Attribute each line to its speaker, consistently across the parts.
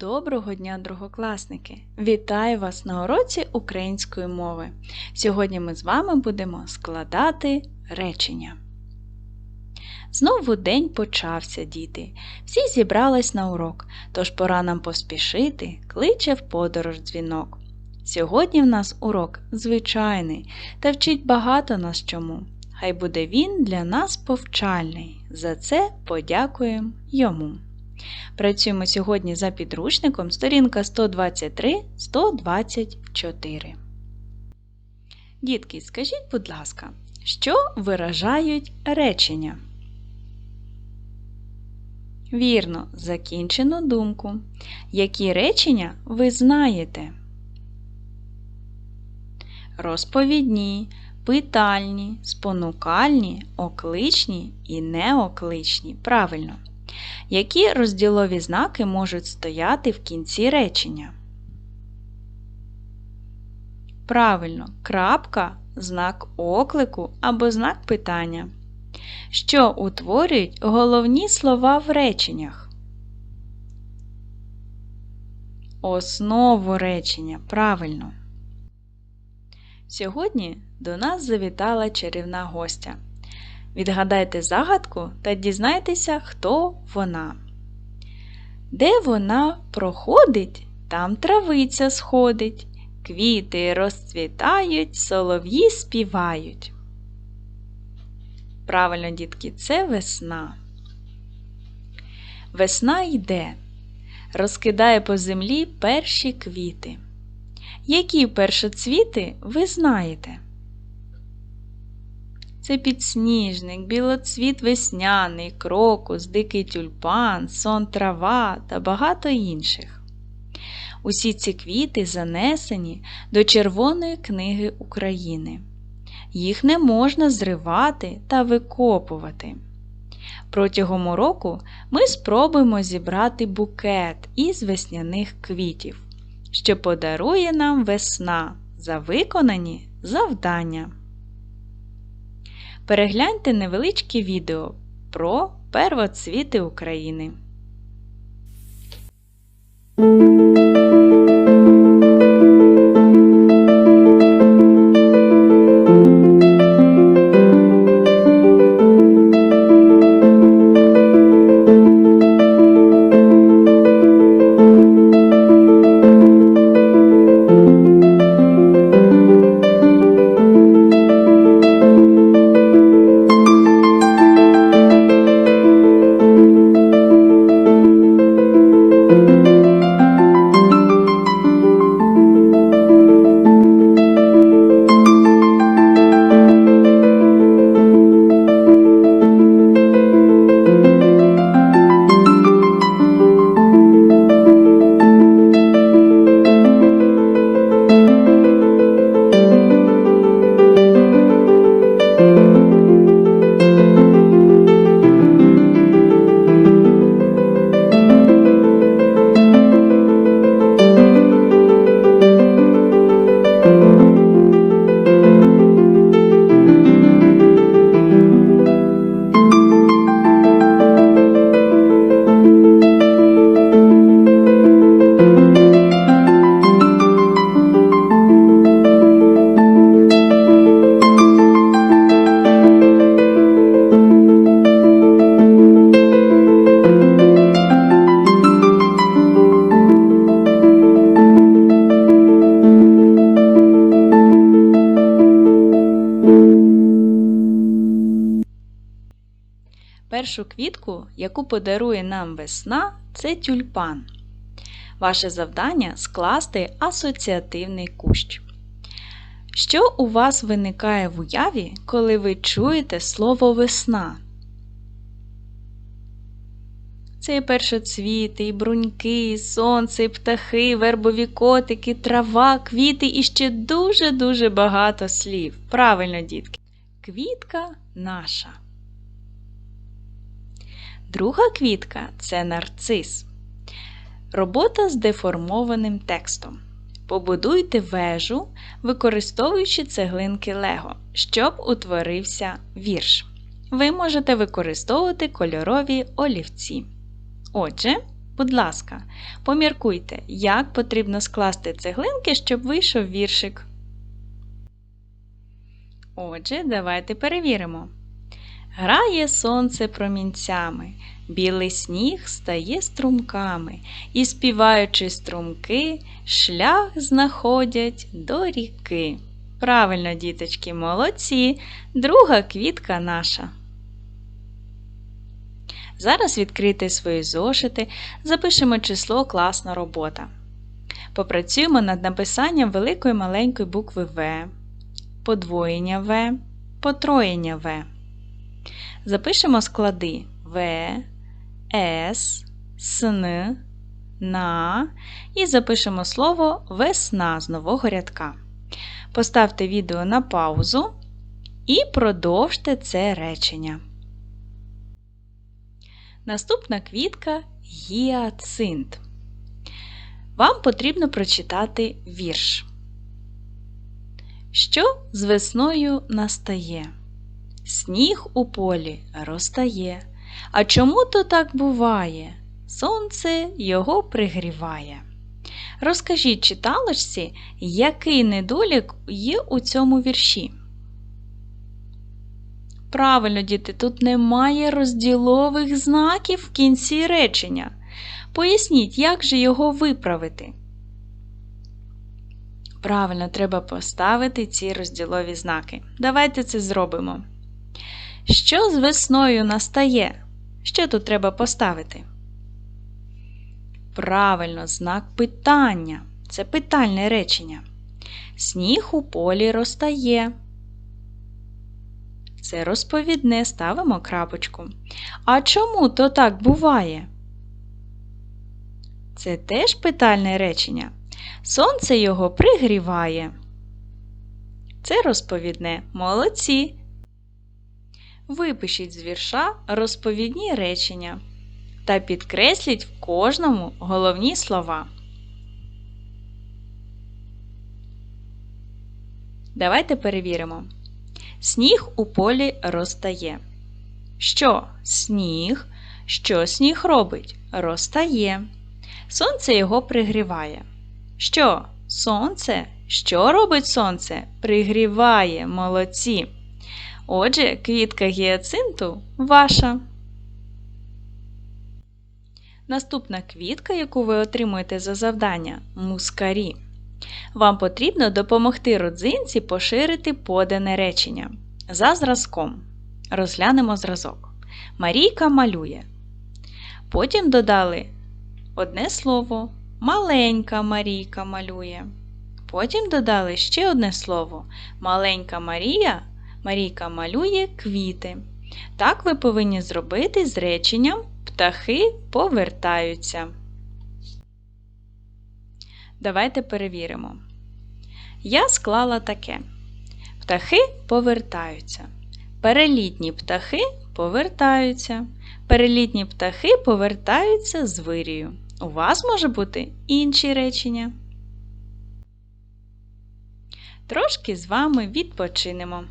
Speaker 1: Доброго дня, другокласники! Вітаю вас на уроці української мови. Сьогодні ми з вами будемо складати речення. Знову день почався, діти. Всі зібрались на урок, тож пора нам поспішити, кличе в подорож дзвінок. Сьогодні в нас урок звичайний та вчить багато нас чому. Хай буде він для нас повчальний. За це подякуємо йому. Працюємо сьогодні за підручником сторінка 123-124. Дітки, скажіть, будь ласка, що виражають речення? Вірно, закінчену думку. Які речення ви знаєте? Розповідні, питальні, спонукальні, окличні і неокличні. Правильно. Які розділові знаки можуть стояти в кінці речення? Правильно, крапка, знак оклику або знак питання. Що утворюють головні слова в реченнях? Основу речення. Правильно. Сьогодні до нас завітала чарівна гостя. Відгадайте загадку та дізнайтеся, хто вона. Де вона проходить, там травиця сходить, квіти розцвітають, солов'ї співають. Правильно, дітки, це весна. Весна йде, розкидає по землі перші квіти. Які першоцвіти ви знаєте? Це підсніжник, білоцвіт весняний, крокус, дикий тюльпан, сон трава та багато інших. Усі ці квіти занесені до Червоної книги України. Їх не можна зривати та викопувати. Протягом уроку ми спробуємо зібрати букет із весняних квітів, що подарує нам весна за виконані завдання. Перегляньте невеличке відео про первоцвіти України. Першу квітку, яку подарує нам весна, це тюльпан. Ваше завдання скласти асоціативний кущ. Що у вас виникає в уяві, коли ви чуєте слово весна? Це і першоцвіти, і бруньки, і сонце, і птахи, вербові котики, трава, квіти і ще дуже-дуже багато слів. Правильно, дітки. Квітка наша. Друга квітка це нарцис. Робота з деформованим текстом. Побудуйте вежу, використовуючи цеглинки Лего, щоб утворився вірш. Ви можете використовувати кольорові олівці. Отже, Будь ласка, поміркуйте, як потрібно скласти цеглинки, щоб вийшов віршик. Отже, давайте перевіримо. Грає сонце промінцями, білий сніг стає струмками, і, співаючи струмки, шлях знаходять до ріки. Правильно, діточки, молодці, друга квітка наша. Зараз відкрийте свої зошити, запишемо число класна робота. Попрацюємо над написанням великої маленької букви В, подвоєння В, потроєння В. Запишемо склади В, С, СН, На і запишемо слово весна з нового рядка. Поставте відео на паузу і продовжте це речення. Наступна квітка гіацинт. Вам потрібно прочитати вірш. Що з весною настає? Сніг у полі розтає. А чому то так буває? Сонце його пригріває. Розкажіть читалочці, який недолік є у цьому вірші. Правильно, діти, тут немає розділових знаків в кінці речення. Поясніть, як же його виправити? Правильно, треба поставити ці розділові знаки. Давайте це зробимо. Що з весною настає? Що тут треба поставити? Правильно, знак питання. Це питальне речення. Сніг у полі розтає. Це розповідне ставимо крапочку. А чому то так буває? Це теж питальне речення. Сонце його пригріває. Це розповідне молодці. Випишіть з вірша розповідні речення та підкресліть в кожному головні слова. Давайте перевіримо. Сніг у полі розтає. Що сніг? Що сніг робить? Розтає. Сонце його пригріває. Що? Сонце? Що робить сонце? Пригріває молодці. Отже, квітка гіацинту ваша. Наступна квітка, яку ви отримуєте за завдання мускарі. Вам потрібно допомогти родзинці поширити подане речення. За зразком. Розглянемо зразок. Марійка малює. Потім додали одне слово. Маленька Марійка малює. Потім додали ще одне слово. Маленька Марія Марійка малює квіти. Так ви повинні зробити з реченням Птахи повертаються. Давайте перевіримо. Я склала таке. Птахи повертаються. Перелітні птахи повертаються. Перелітні птахи повертаються з вирію. У вас може бути інші речення. Трошки з вами відпочинемо.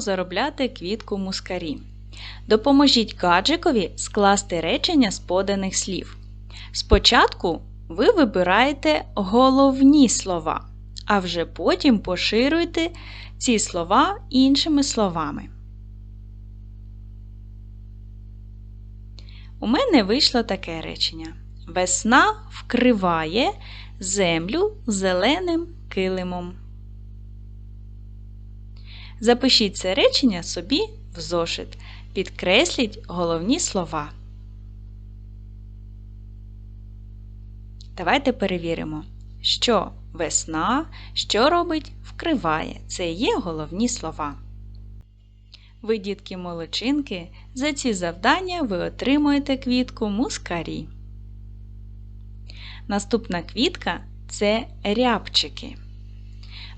Speaker 1: Продовжуємо заробляти квітку мускарі. Допоможіть гаджикові скласти речення з поданих слів. Спочатку ви вибираєте головні слова, а вже потім поширюйте ці слова іншими словами. У мене вийшло таке речення. Весна вкриває землю зеленим килимом. Запишіть це речення собі в зошит. Підкресліть головні слова. Давайте перевіримо, що весна, що робить, вкриває. Це є головні слова. Ви, дітки молодчинки, за ці завдання ви отримуєте квітку мускарі. Наступна квітка це рябчики.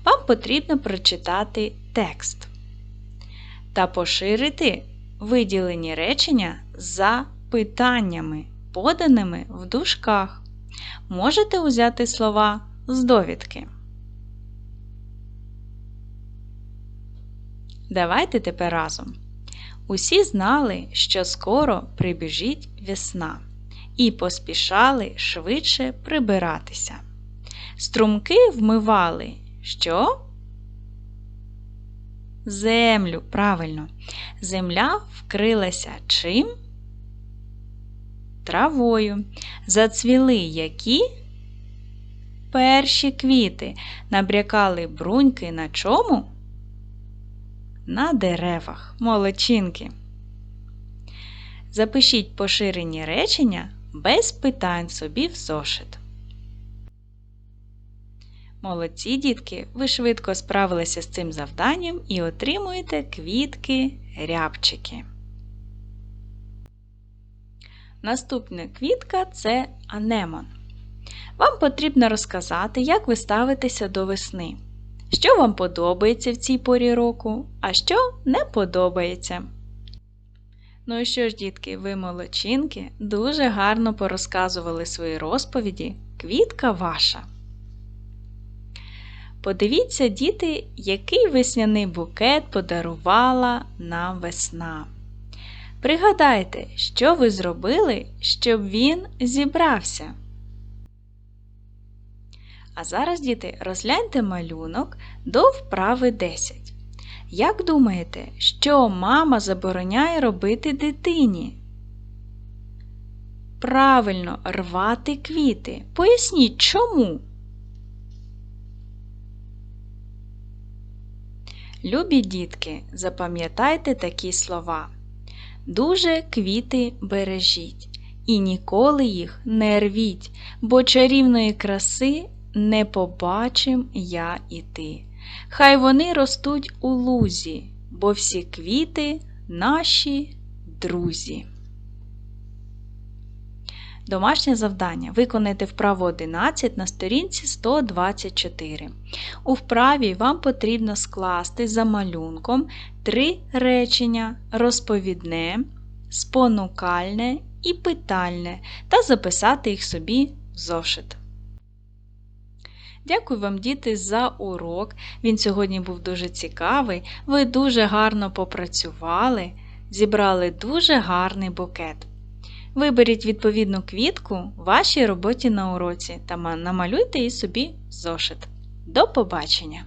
Speaker 1: Вам потрібно прочитати текст та поширити виділені речення за питаннями, поданими в дужках. Можете узяти слова з довідки. Давайте тепер разом. Усі знали, що скоро прибіжить весна, і поспішали швидше прибиратися. Струмки вмивали що? Землю, правильно. Земля вкрилася чим? Травою. Зацвіли які? Перші квіти набрякали бруньки на чому? На деревах, молодчинки. Запишіть поширені речення без питань собі в зошит. Молодці дітки, ви швидко справилися з цим завданням і отримуєте квітки рябчики. Наступна квітка це анемон. Вам потрібно розказати, як ви ставитеся до весни. Що вам подобається в цій порі року, а що не подобається. Ну і що ж, дітки, ви молодчинки, дуже гарно порозказували свої розповіді. Квітка ваша. Подивіться, діти, який весняний букет подарувала нам весна. Пригадайте, що ви зробили, щоб він зібрався. А зараз, діти, розгляньте малюнок до вправи 10. Як думаєте, що мама забороняє робити дитині? Правильно рвати квіти. Поясніть чому? Любі дітки, запам'ятайте такі слова. Дуже квіти бережіть і ніколи їх не рвіть, бо чарівної краси не побачим я і ти. Хай вони ростуть у лузі, бо всі квіти наші друзі. Домашнє завдання. Виконайте вправу 11 на сторінці 124. У вправі вам потрібно скласти за малюнком три речення розповідне, спонукальне і питальне та записати їх собі в зошит. Дякую вам, діти, за урок. Він сьогодні був дуже цікавий. Ви дуже гарно попрацювали, зібрали дуже гарний букет. Виберіть відповідну квітку вашій роботі на уроці та намалюйте її собі зошит. До побачення!